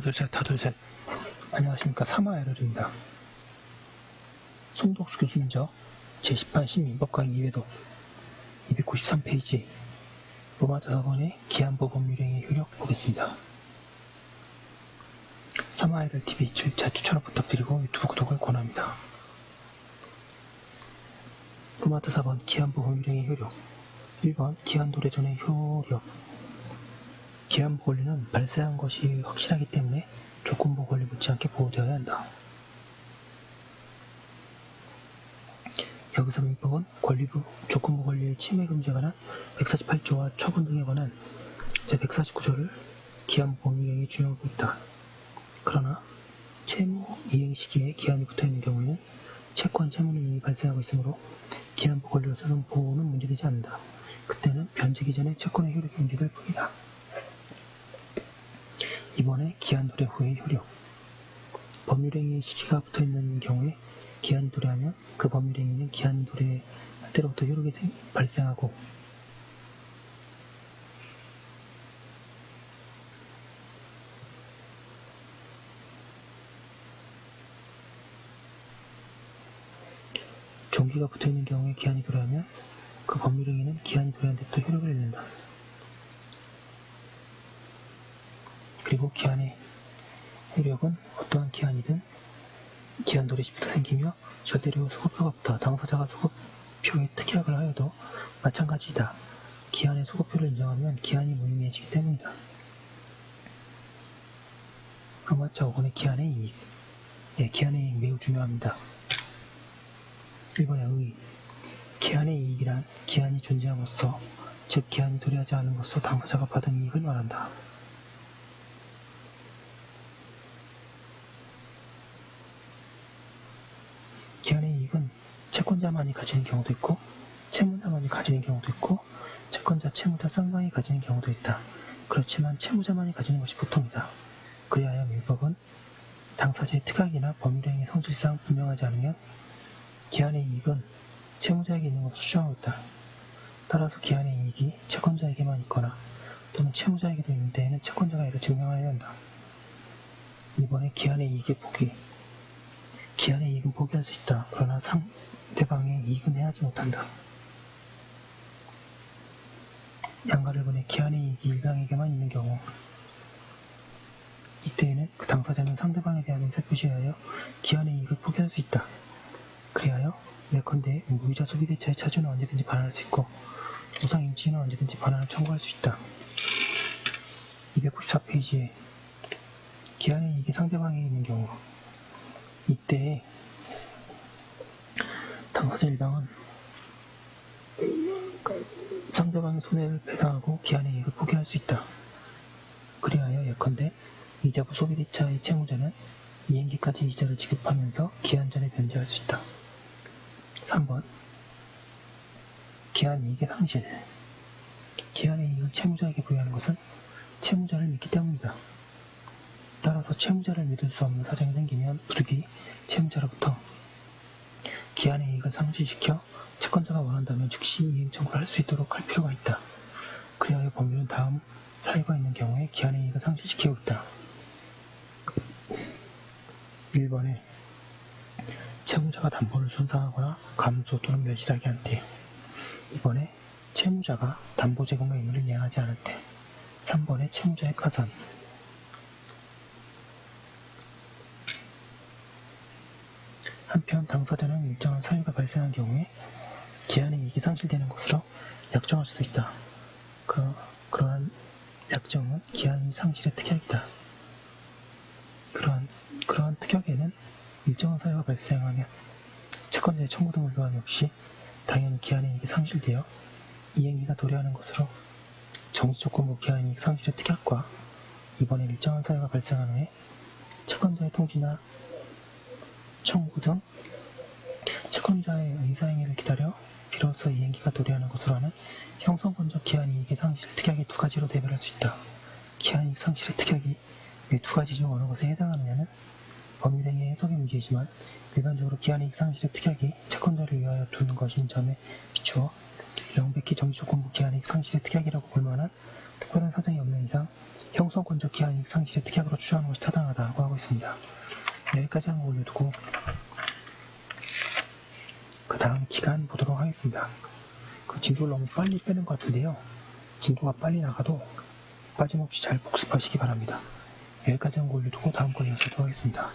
다둘셋 다둘셋. 안녕하십니까. 사마에럴입니다. 송덕수 교수님 저 제18 시민법 강의 2회도 293페이지 로마자 4번의 기한보 법률행위 효력 보겠습니다. 사마에럴 TV 자 추천을 부탁드리고 유튜브 구독을 권합니다. 로마자 4번 기한보 법률행위 효력. 1번 기한 도래전의 효력 기한보 권리는 발생한 것이 확실하기 때문에 조건보 권리 못지않게 보호되어야 한다. 여기서 민법은 권리부 조건부 권리의 침해 금지에 관한 148조와 처분 등에 관한 제149조를 기한보 법률행위 준용하고 있다. 그러나 채무 이행 시기에 기한이 붙어 있는 경우에는 채권 채무는 이미 발생하고 있으므로 기한보 권리로서는 보호는 문제되지 않는다. 그때는 변제기 전에 채권의 효력이 문제될 뿐이다. 이번에 기한 도래 후의 효력 법률행위 시기가 붙어있는 경우에 기한이 도래하면 그 법률행위는 기한 도래할 때로부터 효력이 발생하고 종기가 붙어있는 경우에 기한이 도래하면 그 법률행위는 기한이 도래한 때부터 효력을 잃는다. 그리고 기한의 효력은 어떠한 기한이든 기한 도래 시부터 생기며 절대로 소급표가 없다. 당사자가 소급표의 특약을 하여도 마찬가지이다. 기한의 소급표를 인정하면 기한이 무의미해지기 때문이다. 로마자 5번의 기한의 이익 예, 기한의 이익 매우 중요합니다. 1번의 의 기한의 이익이란 기한이 존재함으로써 즉 기한이 도래하지 않음으로써 당사자가 받은 이익을 말한다. 기한의 이익은 채권자만이 가지는 경우도 있고 채무자만이 가지는 경우도 있고 채권자, 채무자 쌍방이 가지는 경우도 있다. 그렇지만 채무자만이 가지는 것이 보통이다. 그리하여 민법은 당사자의 특약이나 법률행위 성질상 분명하지 않으면 기한의 이익은 채무자에게 있는 것으로 수정하고 있다. 따라서 기한의 이익이 채권자에게만 있거나 또는 채무자에게도 있는 데에는 채권자가 이를 증명하여야 한다. 이번에 기한의 이익의 포기 기한의 이익은 포기할 수 있다. 그러나 상대방의 이익은 해하지 못한다. 양가를 보내 기한의 이익이 일방에게만 있는 경우 이때에는 그 당사자는 상대방에 대한 의사 표시하여 기한의 이익을 포기할 수 있다. 그리하여 예컨대 무이자 소비대차의 차주는 언제든지 반환할 수 있고 우상임치는 언제든지 반환을 청구할 수 있다. 294페이지에 기한의 이익이 상대방에 있는 경우 이때 당사자 일방은 상대방의 손해를 배상하고 기한의 이익을 포기할 수 있다. 그리하여 예컨대 이자부 소비대차의 채무자는 이행기까지 이자를 지급하면서 기한 전에 변제할 수 있다. 3번 기한 이익의 상실 기한의 이익을 채무자에게 부여하는 것은 채무자를 믿기 때문이다. 따라서 채무자를 믿을 수 없는 사정이 생기면 부득이 채무자로부터 기한의 이익을 상실시켜 채권자가 원한다면 즉시 이행 청구를 할 수 있도록 할 필요가 있다. 그리하여 법률은 다음 사유가 있는 경우에 기한의 이익을 상실시키고 있다. 1번에 채무자가 담보를 손상하거나 감소 또는 멸실하게 한 때, 2번에 채무자가 담보 제공의 의무를 이행하지 않을 때, 3번에 채무자의 파산, 한편 당사자는 일정한 사유가 발생한 경우에 기한의 이익이 상실되는 것으로 약정할 수도 있다. 그, 그러한 약정은 기한이 상실의 특약이다. 그러한, 그러한 특약에는 일정한 사유가 발생하면 채권자의 청구 등을 요함이 없이 당연히 기한의 이익이 상실되어 이행기가 도래하는 것으로 정수조건부 기한이익 상실의 특약과 이번에 일정한 사유가 발생한 후에 채권자의 통지나 청구 등 채권자의 의사행위를 기다려 비로소 이행기가 도래하는 것으로 하는 형성권적 기한이익의 상실 특약이 두 가지로 대별할 수 있다. 기한이익 상실의 특약이 이 두 가지 중 어느 것에 해당하느냐는 법률행위의 해석의 문제이지만 일반적으로 기한이익 상실의 특약이 채권자를 위하여 두는 것인 점에 비추어 명백히 정치조건부 기한이익 상실의 특약이라고 볼 만한 특별한 사정이 없는 이상 형성권적 기한이익 상실의 특약으로 추정하는 것이 타당하다고 하고 있습니다. 여기까지 한번 올려두고 그 다음 기간 보도록 하겠습니다. 그 진도를 너무 빨리 빼는 것 같은데요. 진도가 빨리 나가도 빠짐없이 잘 복습하시기 바랍니다. 여기까지 한번 올려두고 다음 거 이어가도록 하겠습니다.